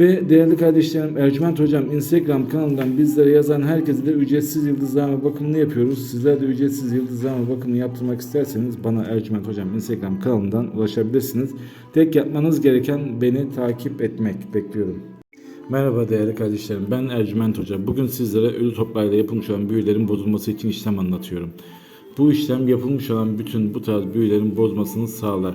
Ve değerli kardeşlerim Ercüment Hocam Instagram kanalından bizlere yazan herkese de ücretsiz yıldızlama bakımını yapıyoruz. Sizler de ücretsiz yıldızlama bakımını yaptırmak isterseniz bana Ercüment Hocam Instagram kanalından ulaşabilirsiniz. Tek yapmanız gereken beni takip etmek. Bekliyorum. Merhaba değerli kardeşlerim ben Ercüment Hoca. Bugün sizlere ölü toprağıyla yapılmış olan büyülerin bozulması için işlem anlatıyorum. Bu işlem yapılmış olan bütün bu tarz büyülerin bozmasını sağlar.